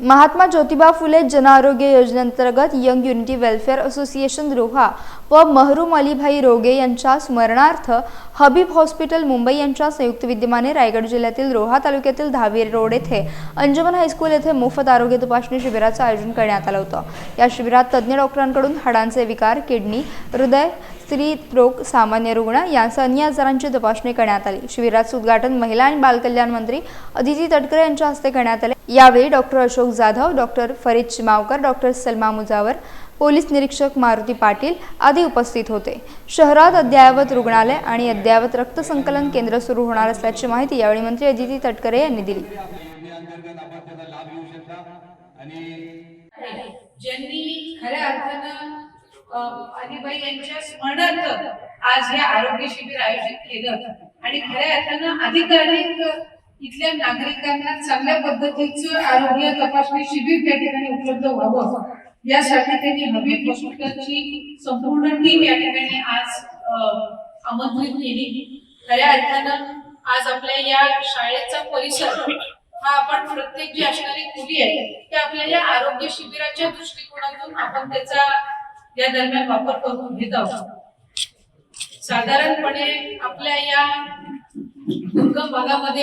महात्मा ज्योतिबा फुले जनआरोग्य योजनेअंतर्गत young unity welfare association Roha व महरूम अलीभाई रोगे यांच्या स्मरणार्थ हबीब हॉस्पिटल मुंबई यांच्या संयुक्त विद्यमाने रायगड जिल्ह्यातील रोहा तालुक्यातील दहावी रोड येथे अंजमन हायस्कूल येथे मोफत आरोग्य तपासणी शिबिराचं आयोजन करण्यात आलं होतं. या शिबिरात तज्ज्ञ डॉक्टरांकडून हाडांचे विकार किडनी हृदय स्त्री रोग सामान्य रुग्ण यांसह अन्य आजारांची तपासणी करण्यात आली. शिबिराचं उद्घाटन महिला आणि बालकल्याण मंत्री अदिती तटकरे यांच्या हस्ते करण्यात आले. यावेळी doctor Ashok Jadhav doctor Farid Chimavkar doctor Salma Mujawar police निरीक्षक मारुती पाटील आदी उपस्थित होते. शहरात अद्ययावत रुग्णालय आणि अद्ययावत रक्त संकलन केंद्र सुरू होणार असल्याची माहिती यावेळी मंत्री अदिती तटकरे यांनी दिली. ज्यांनी खऱ्या अर्थानं यांच्या स्मरणार्थ आज हे आरोग्य शिबिर आयोजित केलं आणि खऱ्या अर्थानं अधिकाधिक इथल्या नागरिकांना चांगल्या पद्धतीचं आरोग्य तपासणी शिबिर त्या ठिकाणी उपलब्ध व्हावं. यासाठी त्यांनी हबीब हॉस्पिटलची संपूर्ण टीम या ठिकाणी आज आमंत्रित केली. खऱ्या अर्थानं आज आपल्या या शाळेचा परिसर हा आपण प्रत्येक जी असणारी मुली आहे ते आपल्या या आरोग्य शिबिराच्या दृष्टिकोनातून आपण त्याचा या दरम्यान वापर करून घेत आहोत. साधारणपणे आपल्या या दुर्गम भागामध्ये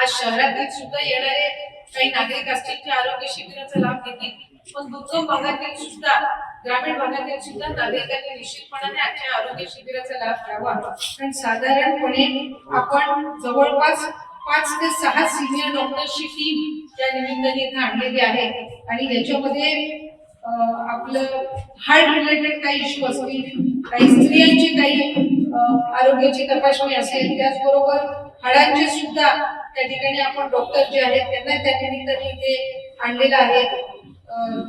आज शहरातील सुद्धा येणारे काही नागरिक असतील ते आरोग्य शिबिराचा लाभ घेतील. पण दुर्गम भागातील सुद्धा ग्रामीण भागातील सुद्धा नागरिकांनी निश्चितपणाने आजच्या आरोग्य शिबिराचा लाभ घ्यावा. कारण साधारणपणे आपण जवळपास पाच ते सहा सिनियर डॉक्टर्सची टीम त्या निमित्ताने इथं आणलेली आहे. आणि याच्यामध्ये आपलं हार्ट रिलेटेड काही इश्यू असतील काही स्त्रियांची काही आरोग्याची तपासणी असेल त्याचबरोबर हाडांचे सुद्धा त्या ठिकाणी आपण डॉक्टर जे आहेत त्यांना त्या ठिकाणी इथे आणलेलं आहे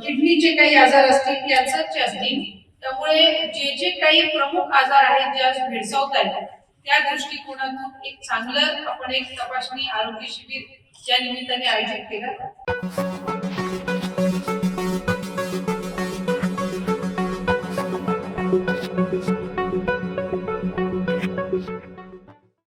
किडनीचे काही आजार असतील कॅन्सरचे असतील त्यामुळे जे जे काही प्रमुख आजार आहेत जे आज भेडसावत आहेत त्या दृष्टिकोनातून एक चांगलं आपण एक तपासणी आरोग्य शिबिर या निमित्ताने आयोजित केलं